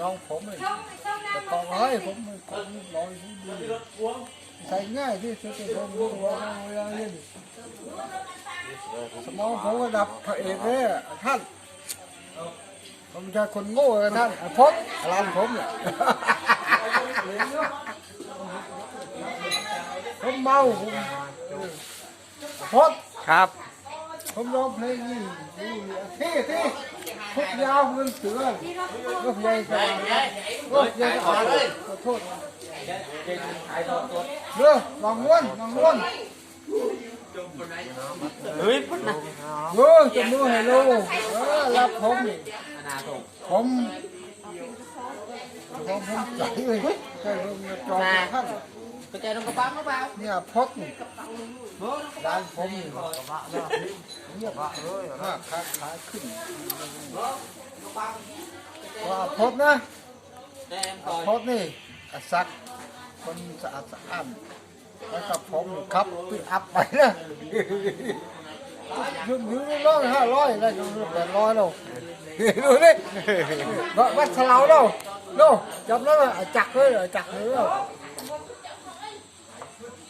น้องผมเลยแต่กองเฮ้ยผมเป็นคนน้อยที่ดีใส่ง่ายที่สุดผมรู้ว่าเวลาเล่นสมองผมระดับพระเอกเลยอะท่านผมจะคนโง่เลยท่านอะพบร้านผมเนี่ยผมเมาผมพบครับ ผมร้องเพลงนี่ที่ที่พกยาวเงินเสือก็ใหญ่กว่าก็ใหญ่กว่าขอโทษเด้อลองม้วนลองม้วนเฮ้ยพุ่นนะเออจมือให้ลูกเออรับผมผมผมผมใจเลยใจลงมจองท่าน กระจายลงกระป๋องหรือเปล่าเนี่ยพดนี่ร้านผมนี่เงียบเลยนะค้าขายขึ้นว่าพดนะแดงก่อนพดนี่อะซักคนสะอาดสะอ้านแล้วก็ผมครับปิดอัพไปนะยืมยืมร้อยห้าร้อยได้ก็แปดร้อยแล้วดูนี่วัดสลาวแล้วดูจับแล้วจักเลยจักเลย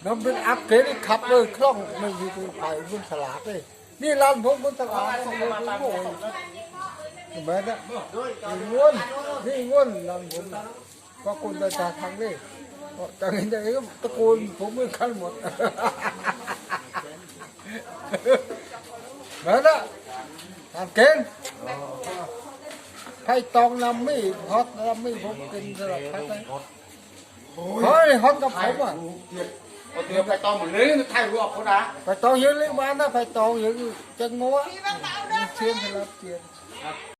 น้ำเป็นอัพเกรดขับเลยคล่องไม่มีตัวไฟบนฉลาดเลยนี่ร้านผมบนตลาดของเราโอ้ยเห็นไหมนะนี่ง้วนนี่ง้วนร้านผมน่ะก็คนไปจากทางนี้ก็จากนี้จากนี้ก็ตะโกนผมมือขั้นหมดเหมือนนะทานเก่งไผ่ตองลำมี่ฮอตลำมี่ผมกินสลับพัดเลยเฮ้ยฮอตกับผมอะ Ở kia phải to một lưới nó thay ruột của đã ไปตองยืนเลี้ยงบ้านนะไปตองยืนจังงัวเชียนสลับเชียน